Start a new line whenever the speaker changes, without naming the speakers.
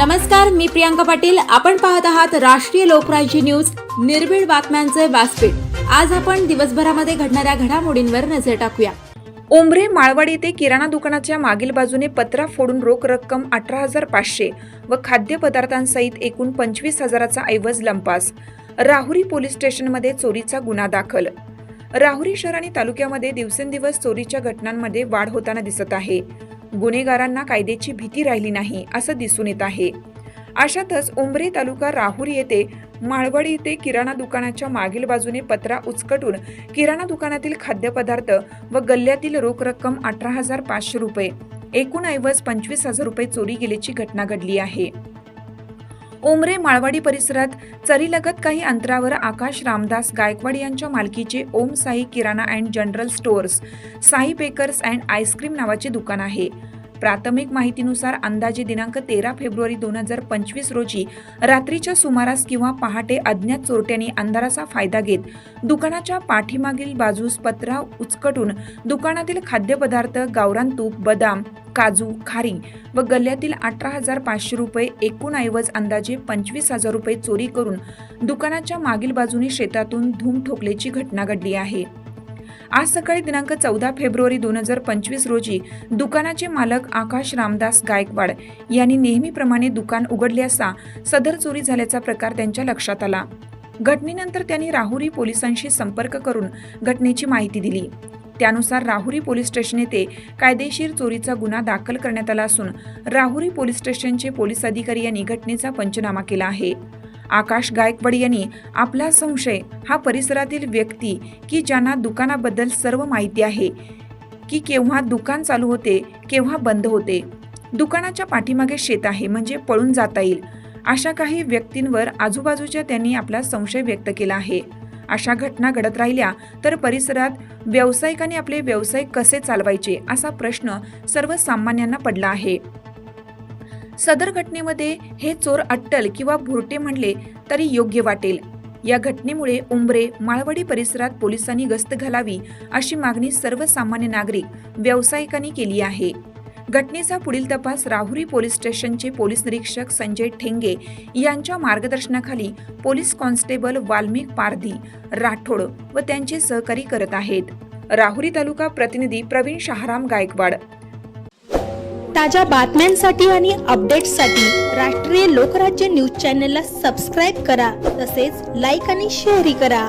नमस्कार मी प्रियांका पाटील. आपण पाहत आहात राष्ट्रीय लोकराज्य न्यूज. निर्भीड बातम्यांचे व्यासपीठ. आज आपण दिवसभरामध्ये घडणाऱ्या घडामोडींवर नजर टाकूया.
उमरे माळवाडी येथे किराणा दुकानाच्या मागील बाजूने पत्रा फोडून रोख रक्कम अठरा हजार पाचशे व खाद्यपदार्थांसहित एकूण पंचवीस हजाराचा ऐवज लंपास. राहुरी पोलीस स्टेशनमध्ये चोरीचा गुन्हा दाखल. राहुरी शहर आणि तालुक्यामध्ये दिवसेंदिवस चोरीच्या घटनांमध्ये वाढ होताना दिसत आहे. गुन्हेगारांना कायद्याची भीती राहिली नाही असं दिसून येत आहे. अशातच उमरे तालुका राहुरी येथे माळवाडी येथे किराणा दुकानाच्या मागील बाजूने पत्रा उचकटून किराणा दुकानातील खाद्यपदार्थ व गल्ल्यातील रोख रक्कम अठरा हजार पाचशे रुपये एकूण ऐवज पंचवीस हजार रुपये चोरी गेल्याची घटना घडली आहे. उमरे माळवाडी परिसरात चरीलगत काही अंतरावर आकाश रामदास गायकवाड यांच्या मालकीचे Om Sai Kirana and general stores Sai bakers and ice cream नावाचे दुकान आहे. प्राथमिक माहितीनुसार अंदाजे दिनांक तेरा फेब्रुवारी दोन हजार पंचवीस रोजी रात्रीच्या सुमारास किंवा पहाटे अज्ञात चोरट्यांनी अंधाराचा फायदा घेत दुकानाच्या पाठीमागील बाजूस पत्रा उचकटून दुकानातील खाद्यपदार्थ गावरान तूप बदाम काजू खारी व गल्ल्यातील अठरा हजार पाचशे रुपये एकूण ऐवज अंदाजे पंचवीस हजार रुपये चोरी करून दुकानाच्या मागील बाजूने शेतातून धूम ठोकल्याची घटना घडली आहे. आज सकाळी दिनांक चौदा फेब्रुवारी दोन हजार पंचवीस रोजी दुकानाचे मालक आकाश रामदास गायकवाड यांनी नेहमीप्रमाणे दुकान उघडले असता सदर चोरी झाल्याचा प्रकार त्यांच्या लक्षात आला. घटनेनंतर त्यांनी राहुरी पोलिसांशी संपर्क करून घटनेची माहिती दिली. त्यानुसार राहुरी पोलीस स्टेशन येथे कायदेशीर चोरीचा गुन्हा दाखल करण्यात आला असून राहुरी पोलीस स्टेशनचे पोलीस अधिकारी यांनी घटनेचा पंचनामा केला आहे. आकाश गायकवाड यांनी आपला संशय हा परिसरातील व्यक्ती की ज्यांना दुकानाबद्दल सर्व माहिती आहे की केव्हा दुकान चालू होते केव्हा बंद होते. दुकानाच्या पाठीमागे शेत आहे म्हणजे पळून जाता येईल. अशा काही व्यक्तींवर आजूबाजूच्या त्यांनी आपला संशय व्यक्त केला आहे. अशा घटना घडत राहिल्या तर परिसरात व्यावसायिकांनी आपले व्यवसाय कसे चालवायचे असा प्रश्न सर्वसामान्यांना पडला आहे. सदर घटनेमध्ये हे चोर अट्टल किंवा भुरटे म्हणले तरी योग्य वाटेल. या घटनेमुळे उंबरे माळवडी परिसरात पोलिसांनी गस्त घालावी अशी मागणी सर्वसामान्य नागरिक व्यावसायिकांनी केली आहे. घटनेचा पुढील तपास राहुरी पोलीस स्टेशनचे पोलीस निरीक्षक संजय ठेंगे यांच्या मार्गदर्शनाखाली पोलीस कॉन्स्टेबल वाल्मिक पारधी राठोड व त्यांचे सहकारी करत आहेत. राहुरी तालुका प्रतिनिधी प्रवीण शहाराम गायकवाड.
ताज्या बातम्यांसाठी आणि अपडेट्ससाठी राष्ट्रीय लोकराज्य न्यूज चॅनलला सबस्क्राईब करा तसेच लाईक आणि शेअरही करा.